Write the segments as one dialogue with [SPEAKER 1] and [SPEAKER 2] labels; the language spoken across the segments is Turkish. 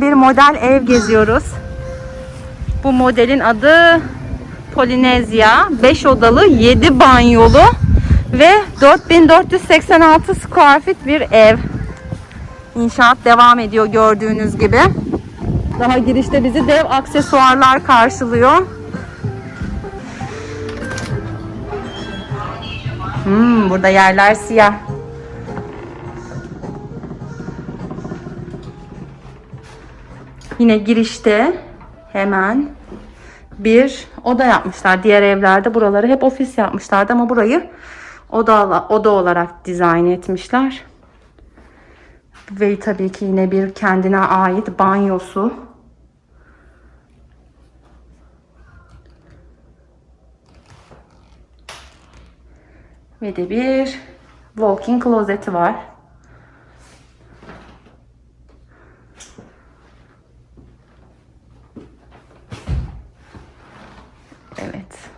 [SPEAKER 1] bir model ev geziyoruz. Bu modelin adı Polinezya. 5 odalı, 7 banyolu ve 4486 square feet bir ev. İnşaat devam ediyor gördüğünüz gibi. Daha girişte bizi dev aksesuarlar karşılıyor. Hmm, burada yerler siyah. Yine girişte hemen bir oda yapmışlar. Diğer evlerde buraları hep ofis yapmışlardı ama burayı oda, oda olarak dizayn etmişler. Ve tabii ki yine bir kendine ait banyosu. Ve de bir walk-in klozeti var. Evet.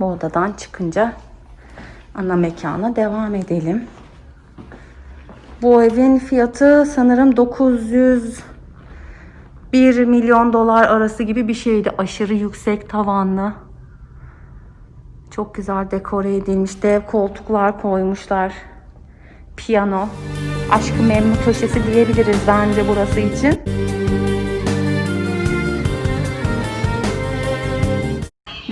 [SPEAKER 1] Bu odadan çıkınca ana mekana devam edelim. Bu evin fiyatı sanırım 900 1 milyon dolar arası gibi bir şeydi. Aşırı yüksek tavanlı. Çok güzel dekore edilmiş. Dev koltuklar koymuşlar. Piyano. Aşkı Memnu köşesi diyebiliriz bence burası için.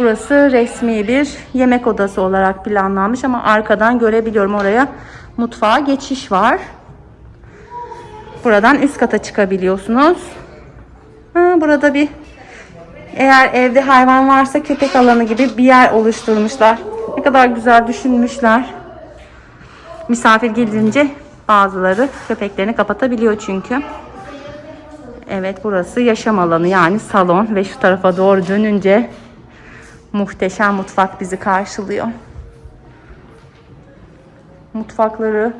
[SPEAKER 1] Burası resmi bir yemek odası olarak planlanmış ama arkadan görebiliyorum oraya mutfağa geçiş var. Buradan üst kata çıkabiliyorsunuz. Ha, burada bir eğer evde hayvan varsa köpek alanı gibi bir yer oluşturmuşlar. Ne kadar güzel düşünmüşler. Misafir gelince bazıları köpeklerini kapatabiliyor çünkü. Evet burası yaşam alanı yani salon ve şu tarafa doğru dönünce muhteşem mutfak bizi karşılıyor. Mutfakları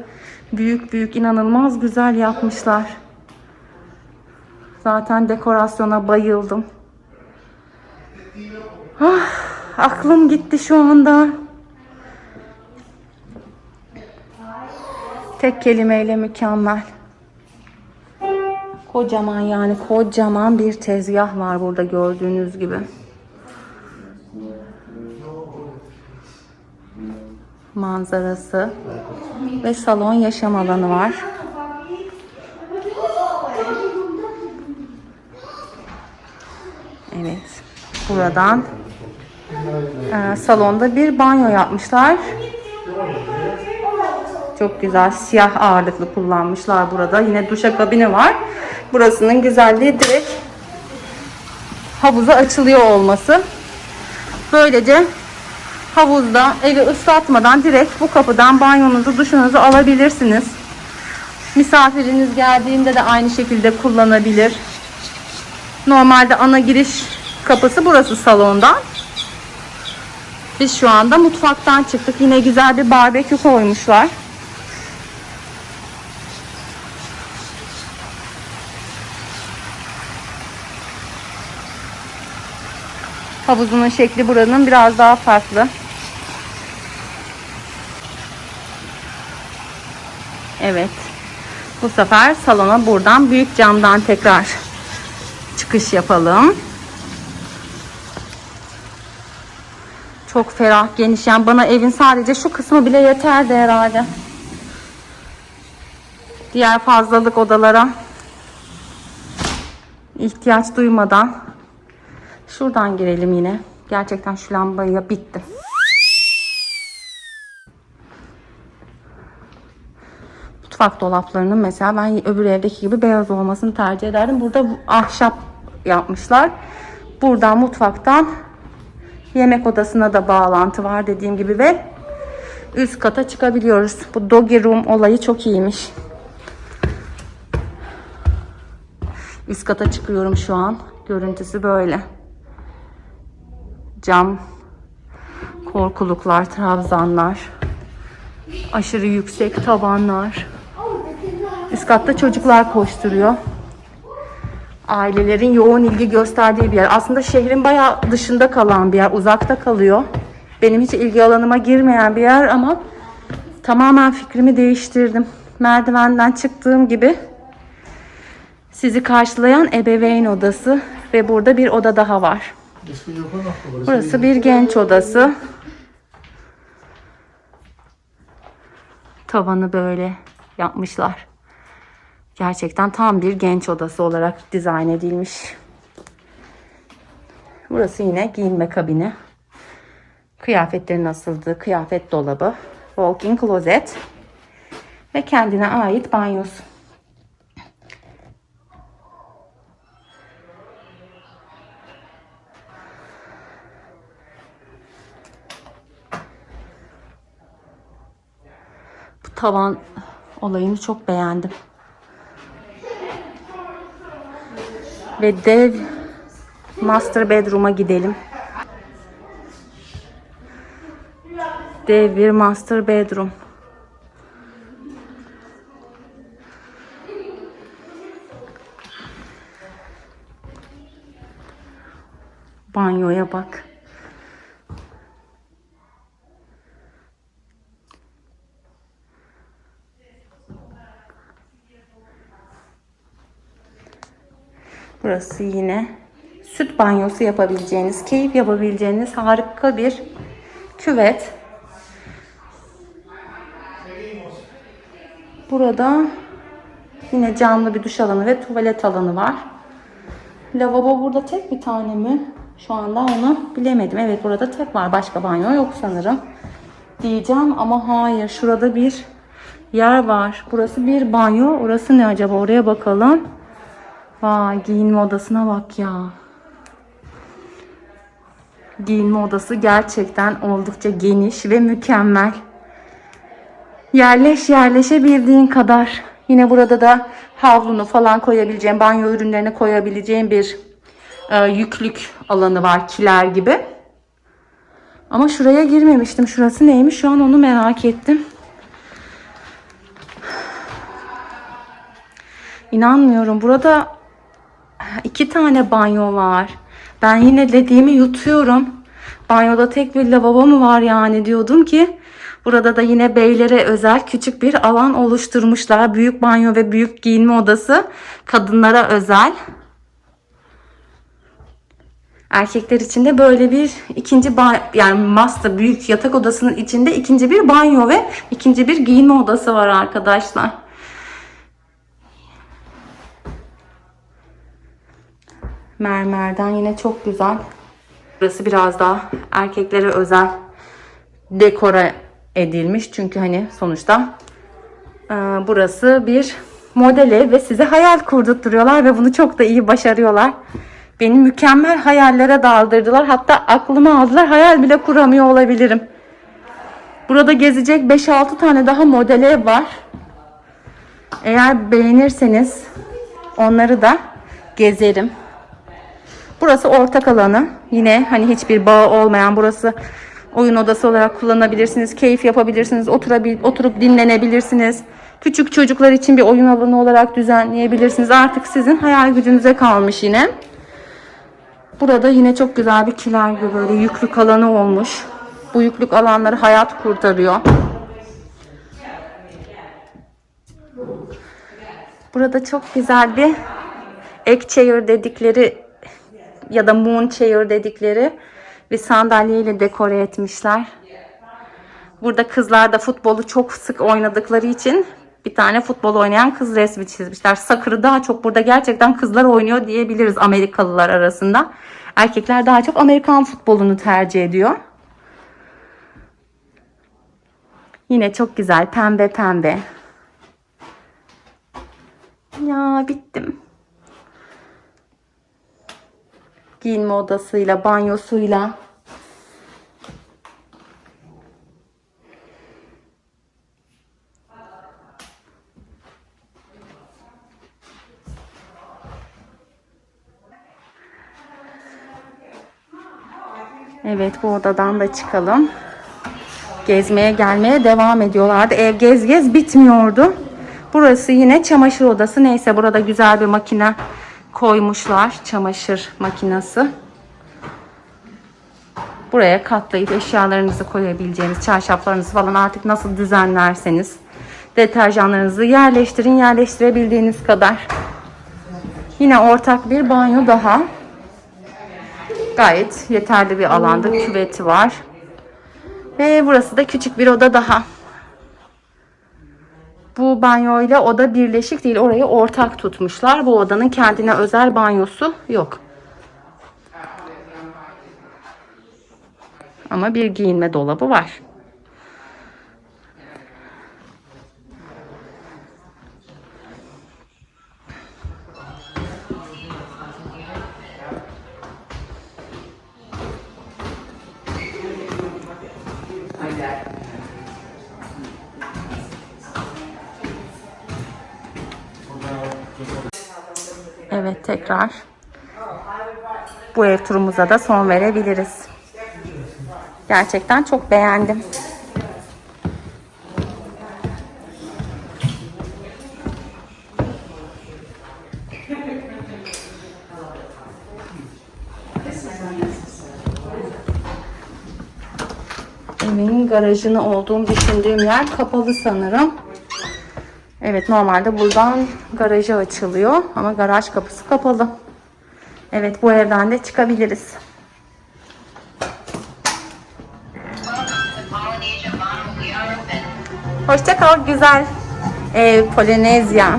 [SPEAKER 1] büyük büyük inanılmaz güzel yapmışlar. Zaten dekorasyona bayıldım. Ah, aklım gitti şu anda. Tek kelimeyle mükemmel. Kocaman yani kocaman bir tezgah var burada gördüğünüz gibi. Manzarası ve salon yaşam alanı var. Evet. Buradan e, salonda bir banyo yapmışlar. Çok güzel siyah ağırlıklı kullanmışlar burada. Yine duşakabini var. Burasının güzelliği direkt havuza açılıyor olması. Böylece havuzda evi ıslatmadan direkt bu kapıdan banyonuzu, duşunuzu alabilirsiniz. Misafiriniz geldiğinde de aynı şekilde kullanabilir. Normalde ana giriş kapısı burası salondan. Biz şu anda mutfaktan çıktık. Yine güzel bir barbekü koymuşlar. Havuzunun şekli buranın biraz daha farklı. Evet. Bu sefer salona buradan büyük camdan tekrar çıkış yapalım. Çok ferah, geniş. Yani bana evin sadece şu kısmı bile yeterdi herhalde. Diğer fazlalık odalara ihtiyaç duymadan şuradan girelim yine. Gerçekten şu lambayı bitti. Mutfak dolaplarının mesela ben öbür evdeki gibi beyaz olmasını tercih ederdim. Burada ahşap yapmışlar. Buradan mutfaktan yemek odasına da bağlantı var dediğim gibi ve üst kata çıkabiliyoruz. Bu doggy room olayı çok iyiymiş. Üst kata çıkıyorum şu an. Görüntüsü böyle. Cam, korkuluklar, trabzanlar, aşırı yüksek tavanlar. Üst katta çocuklar koşturuyor. Ailelerin yoğun ilgi gösterdiği bir yer. Aslında şehrin bayağı dışında kalan bir yer. Uzakta kalıyor. Benim hiç ilgi alanıma girmeyen bir yer ama tamamen fikrimi değiştirdim. merdivenden çıktığım gibi sizi karşılayan ebeveyn odası ve burada bir oda daha var. Burası bir genç odası. Tavanı böyle yapmışlar. Gerçekten tam bir genç odası olarak dizayn edilmiş. Burası yine giyinme kabini. Kıyafetlerin asıldığı kıyafet dolabı. Walk-in closet. Ve kendine ait banyosu. Bu tavan olayını çok beğendim. Ve dev master bedroom'a gidelim. Dev bir master bedroom. Banyoya bak. Burası yine süt banyosu yapabileceğiniz, keyif yapabileceğiniz harika bir küvet. Burada yine camlı bir duş alanı ve tuvalet alanı var. Lavabo burada tek bir tane mi? Şu anda onu bilemedim. Evet burada tek var. Başka banyo yok sanırım. Diyeceğim ama hayır. Şurada bir yer var. Burası bir banyo. Orası ne acaba? Oraya bakalım. Vay giyinme odasına bak ya. Giyinme odası gerçekten oldukça geniş ve mükemmel. Yerleş yerleşebildiğin kadar. Yine burada da havlunu falan koyabileceğim, banyo ürünlerini koyabileceğim bir e, yüklük alanı var kiler gibi. Ama şuraya girmemiştim. Şurası neymiş? Şu an onu merak ettim. İnanmıyorum. Burada iki tane banyo var. Ben yine dediğimi yutuyorum. Banyoda tek bir lavabo mu var yani diyordum ki. Burada da yine beylere özel küçük bir alan oluşturmuşlar. Büyük banyo ve büyük giyinme odası kadınlara özel. Erkekler için de böyle bir ikinci yani master büyük yatak odasının içinde ikinci bir banyo ve ikinci bir giyinme odası var arkadaşlar. Mermerden yine çok güzel. Burası biraz daha erkeklere özel dekora edilmiş. Çünkü hani sonuçta e, burası bir model ev ve size hayal kurdurtuyorlar ve bunu çok da iyi başarıyorlar. Beni mükemmel hayallere daldırdılar. Hatta aklıma aldılar. Hayal bile kuramıyor olabilirim. Burada gezecek 5-6 tane daha model ev var. Eğer beğenirseniz onları da gezerim. Burası ortak alanı. Yine hani hiçbir bağı olmayan burası oyun odası olarak kullanabilirsiniz. Keyif yapabilirsiniz. Oturabil, oturup dinlenebilirsiniz. Küçük çocuklar için bir oyun alanı olarak düzenleyebilirsiniz. Artık sizin hayal gücünüze kalmış yine. Burada yine çok güzel bir kiler gibi böyle yüklük alanı olmuş. Bu yüklük alanları hayat kurtarıyor. Burada çok güzel bir egg chair dedikleri ya da moon chair dedikleri bir sandalyeyle dekore etmişler. Burada kızlar da futbolu çok sık oynadıkları için bir tane futbol oynayan kız resmi çizmişler. Sakır'ı daha çok burada gerçekten kızlar oynuyor diyebiliriz Amerikalılar arasında. Erkekler daha çok Amerikan futbolunu tercih ediyor. Yine çok güzel pembe pembe. Ya bittim. Giyinme odasıyla, banyosuyla. Evet bu odadan da çıkalım. Gezmeye gelmeye devam ediyorlardı. Ev gez gez bitmiyordu. Burası yine çamaşır odası. Neyse burada güzel bir makine koymuşlar. Çamaşır makinesi. Buraya katlayıp eşyalarınızı koyabileceğiniz, çarşaflarınızı falan artık nasıl düzenlerseniz Deterjanlarınızı yerleştirin yerleştirebildiğiniz kadar. Yine ortak bir banyo daha. Gayet yeterli bir alanda küveti var. Ve burası da küçük bir oda daha. Bu banyo ile oda birleşik değil. Orayı ortak tutmuşlar. Bu odanın kendine özel banyosu yok. Ama bir giyinme dolabı var. Evet tekrar bu ev turumuza da son verebiliriz. Gerçekten çok beğendim. Evin garajını olduğunu düşündüğüm yer kapalı sanırım. Evet normalde buradan garajı açılıyor ama garaj kapısı kapalı. Evet bu evden de çıkabiliriz. Hoşça kal güzel ev Polinezya.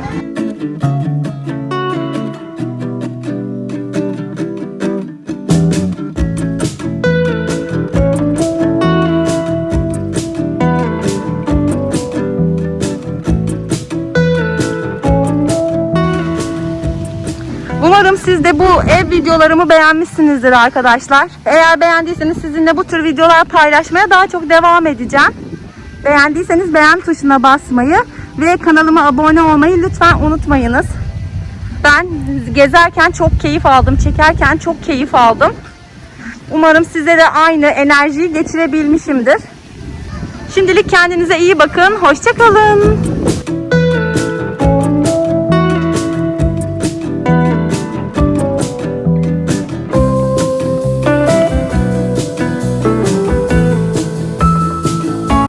[SPEAKER 1] Bu ev videolarımı beğenmişsinizdir arkadaşlar. Eğer beğendiyseniz sizinle bu tür videolar paylaşmaya daha çok devam edeceğim. Beğendiyseniz beğen tuşuna basmayı ve kanalıma abone olmayı lütfen unutmayınız. Ben gezerken çok keyif aldım, çekerken çok keyif aldım. Umarım size de aynı enerjiyi geçirebilmişimdir. Şimdilik kendinize iyi bakın. Hoşçakalın.